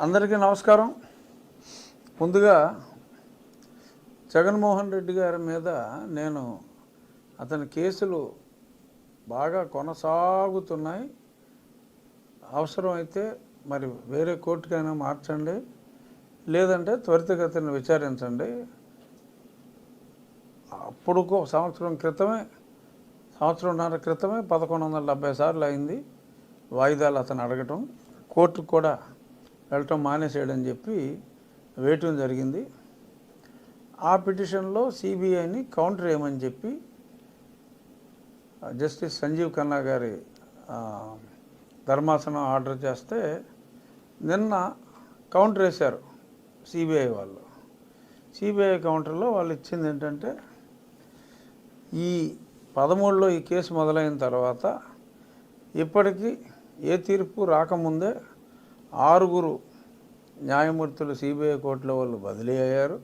అందరికీ నమస్కారం. ముందుగా జగన్మోహన్ రెడ్డి గారి మీద నేను అతని కేసులు బాగా కొనసాగుతున్నాయి. అవసరమైతే మరి వేరే కోర్టుకైనా మార్చండి లేదంటే త్వరితగతిని విచారించండి. అప్పుడుకో సంవత్సరం క్రితమే సంవత్సరంన్నర క్రితమే పదకొండు వందల డెబ్బై సార్లు అయింది వాయిదాలు అతను అడగటం. కోర్టుకు కూడా వెళ్ళటం మానేసేయడని చెప్పి వేయటం జరిగింది. ఆ పిటిషన్లో సిబిఐని కౌంటర్ వేయమని చెప్పి జస్టిస్ సంజీవ్ ఖన్నా గారి ధర్మాసనం ఆర్డర్ చేస్తే నిన్న కౌంటర్ వేశారు సిబిఐ వాళ్ళు. సిబిఐ కౌంటర్లో వాళ్ళు ఇచ్చింది ఏంటంటే ఈ పదమూడులో ఈ కేసు మొదలైన తర్వాత ఇప్పటికీ ఏ తీర్పు రాకముందే ఆరుగురు న్యాయమూర్తులు సిబిఐ కోర్టులో వాళ్ళు బదిలీ అయ్యారు.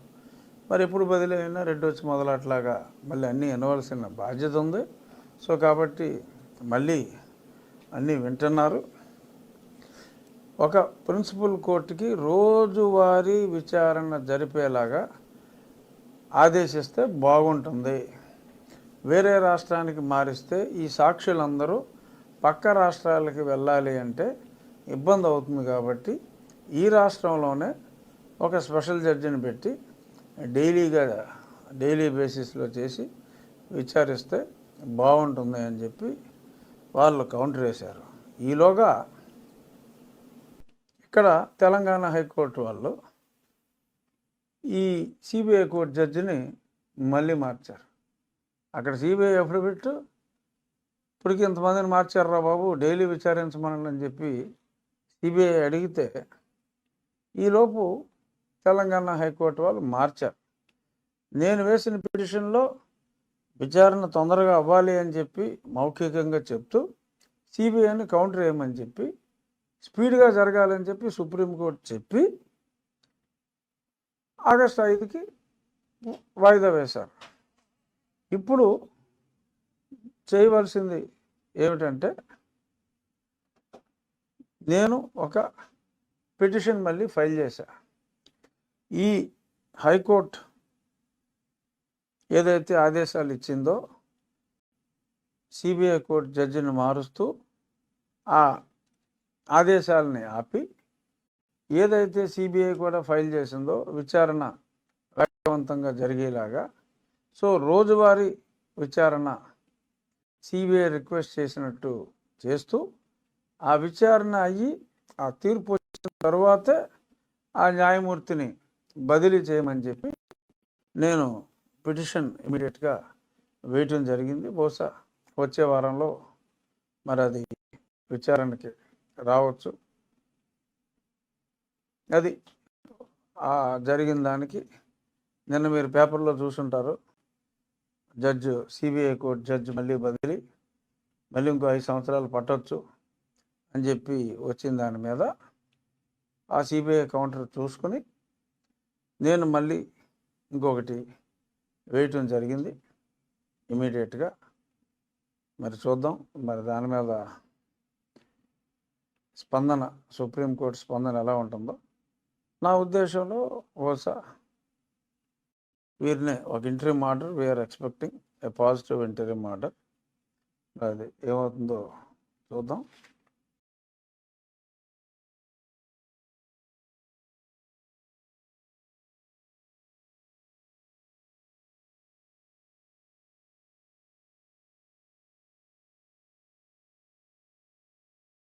మరి ఎప్పుడు బదిలీ అయినా రెడ్డి వచ్చి మొదలట్లాగా మళ్ళీ అన్నీ వినవలసిన బాధ్యత ఉంది. సో కాబట్టి మళ్ళీ అన్నీ వింటున్నారు. ఒక ప్రిన్సిపల్ కోర్టుకి రోజువారీ విచారణ జరిపేలాగా ఆదేశిస్తే బాగుంటుంది. వేరే రాష్ట్రానికి మారిస్తే ఈ సాక్షులందరూ పక్క రాష్ట్రాలకి వెళ్ళాలి అంటే ఇబ్బంది అవుతుంది కాబట్టి ఈ రాష్ట్రంలోనే ఒక స్పెషల్ జడ్జిని పెట్టి డైలీగా డైలీ బేసిస్లో చేసి విచారిస్తే బాగుంటుంది అని చెప్పి వాళ్ళు కౌంటర్ వేశారు. ఈలోగా ఇక్కడ తెలంగాణ హైకోర్టు వాళ్ళు ఈ సిబిఐ కోర్టు జడ్జిని మళ్ళీ మార్చారు. అక్కడ సిబిఐ అఫిడవిట్ ఇప్పటికి ఇంతమందిని మార్చారా బాబు డైలీ విచారించమని చెప్పి సిబిఐ అడిగితే ఈలోపు తెలంగాణ హైకోర్టు వాళ్ళు మార్చారు. నేను వేసిన పిటిషన్లో విచారణ తొందరగా అవ్వాలి అని చెప్పి మౌఖికంగా చెప్తూ సిబిఐని కౌంటర్ వేయమని చెప్పి స్పీడ్గా జరగాలని చెప్పి సుప్రీంకోర్టు చెప్పి ఆగస్టు ఐదుకి వాయిదా వేశారు. ఇప్పుడు చేయవలసింది ఏమిటంటే నేను ఒక పిటిషన్ మళ్ళీ ఫైల్ చేశా. ఈ హైకోర్టు ఏదైతే ఆదేశాలు ఇచ్చిందో సిబిఐ కోర్టు జడ్జిని మారుస్తూ ఆ ఆదేశాలని ఆపి ఏదైతే సిబిఐ కూడా ఫైల్ చేసిందో విచారణ వేగవంతంగా జరిగేలాగా సో రోజువారీ విచారణ సిబిఐ రిక్వెస్ట్ చేసినట్టు చేస్తూ ఆ విచారణ అయ్యి ఆ తీర్పు వచ్చిన తర్వాత ఆ న్యాయమూర్తిని బదిలీ చేయమని చెప్పి నేను పిటిషన్ ఇమీడియట్గా వేయటం జరిగింది. బహుశా వచ్చే వారంలో మరి అది విచారణకి రావచ్చు. అది ఆ జరిగిన దానికి నిన్న మీరు పేపర్లో చూసుంటారు. జడ్జి సిబిఐ కోర్టు జడ్జి మళ్ళీ బదిలీ మళ్ళీ ఇంకో ఐదు సంవత్సరాలు పట్టవచ్చు అని చెప్పి వచ్చిన దాని మీద ఆ సిబిఐ కౌంటర్ చూసుకొని నేను మళ్ళీ ఇంకొకటి వేయటం జరిగింది. ఇమీడియట్గా మరి చూద్దాం. మరి దాని మీద స్పందన సుప్రీంకోర్టు స్పందన ఎలా ఉంటుందో. నా ఉద్దేశంలో బహుశా వీరిని ఒక interview order we are expecting a positive interview order. అది ఏమవుతుందో చూద్దాం.